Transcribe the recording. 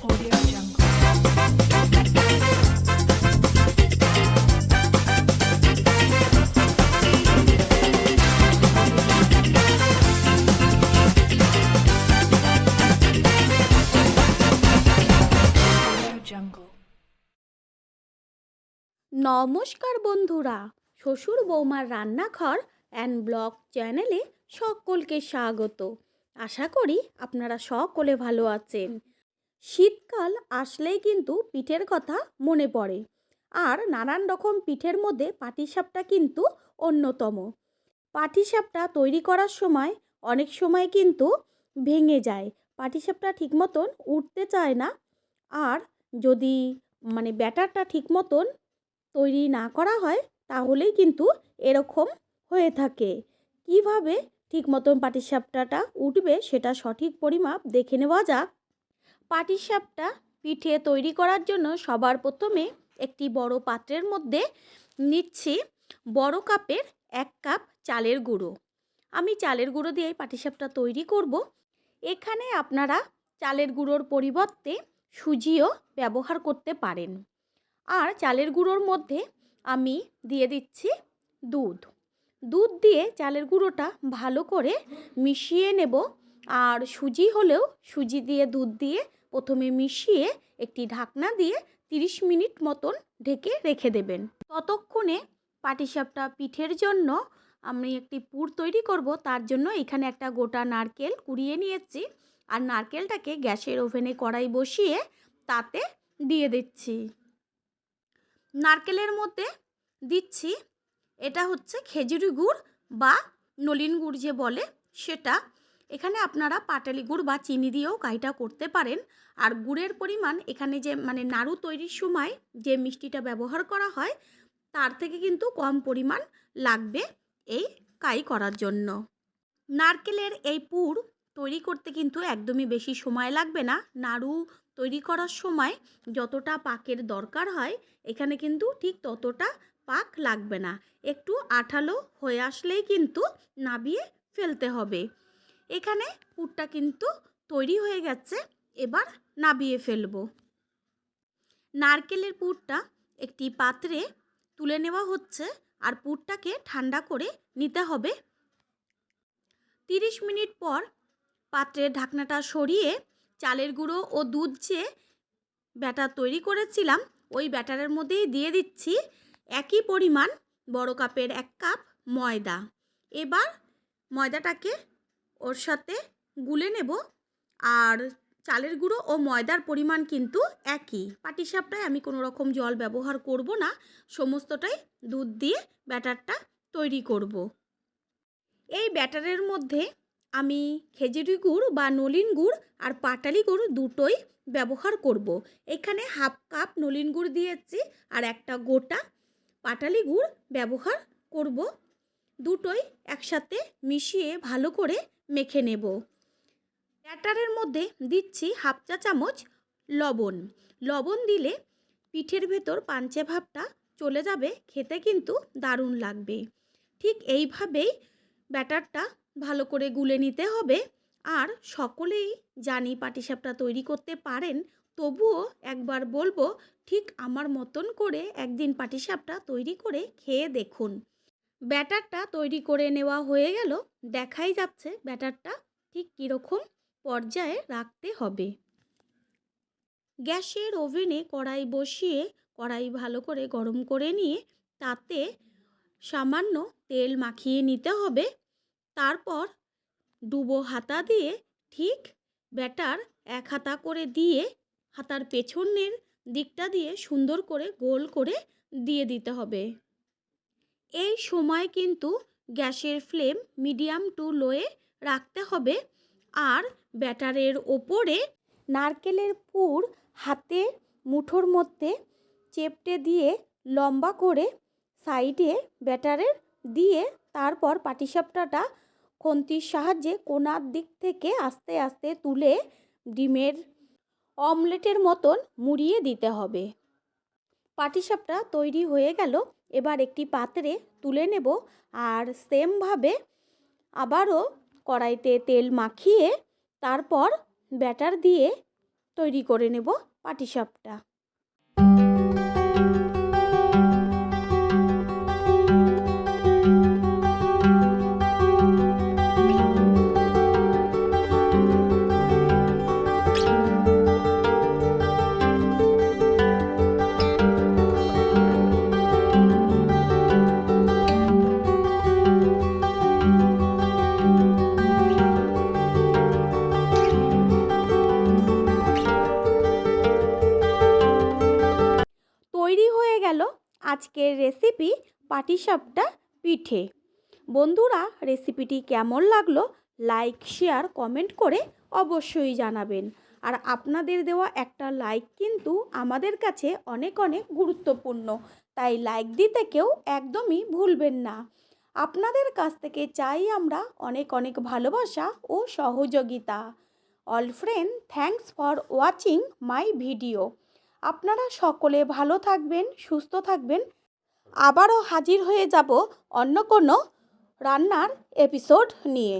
নমস্কার বন্ধুরা, শ্বশুর বৌমার রান্নাঘর অ্যান্ড ব্লগ চ্যানেলে সকলকে স্বাগত। আশা করি আপনারা সকলে ভালো আছেন। শীতকাল আসলেই কিন্তু পিঠের কথা মনে পড়ে। আর নানান রকম পিঠের মধ্যে পাটিসাপটা কিন্তু অন্যতম। পাটিসাপটা তৈরি করার সময় অনেক সময় কিন্তু ভেঙে যায়। পাটিসাপটা ঠিক মতন উঠতে চায় না। আর যদি মানে ব্যাটারটা ঠিক মতন তৈরি না করা হয়, তাহলেই কিন্তু এরকম হয়ে থাকে। কীভাবে ঠিক মতন পাটিসাপটাটা উঠবে সেটা সঠিক পরিমাপ দেখে নেওয়া যাক। পাটিসাপটা পিঠে তৈরি করার জন্য সবার প্রথমে একটি বড় পাত্রের মধ্যে নিচ্ছি বড় কাপের এক কাপ চালের গুঁড়ো। আমি চালের গুঁড়ো দিয়ে পাটিসাপটা তৈরি করব। এখানে আপনারা চালের গুঁড়োর পরিবর্তে সুজিও ব্যবহার করতে পারেন। আর চালের গুঁড়োর মধ্যে আমি দিয়ে দিচ্ছি দুধ। দুধ দিয়ে চালের গুঁড়োটা ভালো করে মিশিয়ে নেব আর সুজি হলেও সুজি দিয়ে, দুধ দিয়ে প্রথমে মিশিয়ে একটি ঢাকনা দিয়ে 30 মিনিট মতন ঢেকে রেখে দেবেন। ততক্ষণে পাটিসাপটা পিঠের জন্য আমি একটি পুর তৈরি করব। তার জন্য এখানে একটা গোটা নারকেল কুড়িয়ে নিয়েছি আর নারকেলটাকে গ্যাসের ওভেনে কড়াই বসিয়ে তাতে দিয়ে দিচ্ছি। নারকেলের মধ্যে দিচ্ছি, এটা হচ্ছে খেজুরি গুড় বা নলিন গুড় যে বলে, সেটা এখানে আপনারা পাটালি গুড় বা চিনি দিয়েও কাইটা করতে পারেন। আর গুড়ের পরিমাণ এখানে যে মানে নাড়ু তৈরির সময় যে মিষ্টিটা ব্যবহার করা হয়, তার থেকে কিন্তু কম পরিমাণ লাগবে এই কাই করার জন্য। নারকেলের এই পুর তৈরি করতে কিন্তু একদমই বেশি সময় লাগবে না। নাড়ু তৈরি করার সময় যতটা পাকের দরকার হয়, এখানে কিন্তু ঠিক ততটা পাক লাগবে না। একটু আঠালো হয়ে আসলেই কিন্তু নাবিয়ে ফেলতে হবে। এখানে পুরটা কিন্তু তৈরি হয়ে গেছে, এবার নাবিয়ে ফেলব। নারকেলের পুরটা একটি পাত্রে তুলে নেওয়া হচ্ছে আর পুরটাকে ঠান্ডা করে নিতে হবে। তিরিশ মিনিট পর পাত্রের ঢাকনাটা সরিয়ে চালের গুঁড়ো ও দুধ যে ব্যাটার তৈরি করেছিলাম, ওই ব্যাটারের মধ্যেই দিয়ে দিচ্ছি একই পরিমাণ বড় কাপের এক কাপ ময়দা। এবার ময়দাটাকে ওর সাথে গুলে নেব। আর চালের গুঁড়ো ও ময়দার পরিমাণ কিন্তু একই। পাটিসাপটায় আমি কোনো রকম জল ব্যবহার করব না। সমস্তটাই দুধ দিয়ে ব্যাটারটা তৈরি করব। এই ব্যাটারের মধ্যে আমি খেজুরি গুড় বা নলিন গুড় আর পাটালি গুড় দুটোই ব্যবহার করব। এখানে হাফ কাপ নলিন গুড় দিয়েছি আর একটা গোটা পাটালি গুড় ব্যবহার করব। দুটোই একসাথে মিশিয়ে ভালো করে মেখে নেব। ব্যাটারের মধ্যে দিচ্ছি হাফ চা চামচ লবণ। লবণ দিলে পিঠের ভেতর পাঞ্চে ভাবটা চলে যাবে, খেতে কিন্তু দারুণ লাগবে। ঠিক এইভাবেই ব্যাটারটা ভালো করে গুলে নিতে হবে। আর সকলেই জানি পাটিসাপটা তৈরি করতে পারেন, তবুও একবার বলব, ঠিক আমার মতন করে একদিন পাটিসাপটা তৈরি করে খেয়ে দেখুন। ব্যাটারটা তৈরি করে নেওয়া হয়ে গেল। দেখাই যাচ্ছে ব্যাটারটা ঠিক কীরকম পর্যায়ে রাখতে হবে। গ্যাসের ওভেনে কড়াই বসিয়ে, কড়াই ভালো করে গরম করে নিয়ে তাতে সামান্য তেল মাখিয়ে নিতে হবে। তারপর ডুবো হাতা দিয়ে ঠিক ব্যাটার এক হাতা করে দিয়ে হাতার পেছনের দিকটা দিয়ে সুন্দর করে গোল করে দিয়ে দিতে হবে। এই সময় কিন্তু গ্যাসের ফ্লেম মিডিয়াম টু লোয়ে রাখতে হবে। আর ব্যাটারের ওপরে নারকেলের পুর হাতে মুঠোর মধ্যে চেপটে দিয়ে লম্বা করে সাইডে ব্যাটারের দিয়ে তারপর পাটিসাপটাটা খন্তির সাহায্যে কোনার দিক থেকে আস্তে আস্তে তুলে ডিমের অমলেটের মতন মুড়িয়ে দিতে হবে। পাটিসাপটা তৈরি হয়ে গেল। এবার একটি পাত্রে তুলে নেব আর সেমভাবে আবারও কড়াইতে তেল মাখিয়ে তারপর ব্যাটার দিয়ে তৈরি করে নেব পাটিসাপটা। তৈরি হয়ে গেল আজকের রেসিপি পাটিসাপটা পিঠে। বন্ধুরা রেসিপিটি কেমন লাগল লাইক শেয়ার কমেন্ট করে অবশ্যই জানাবেন। আর আপনাদের দেওয়া একটা লাইক কিন্তু আমাদের কাছে অনেক অনেক গুরুত্বপূর্ণ। তাই লাইক দিতে কেউ একদমই ভুলবেন না। আপনাদের কাছ থেকে চাই আমরা অনেক অনেক ভালোবাসা ও সহযোগিতা। All friend thanks for watching my video আপনারা সকলে ভালো থাকবেন, সুস্থ থাকবেন আবারও হাজির হয়ে যাব অন্য কোনো রান্নার এপিসোড নিয়ে.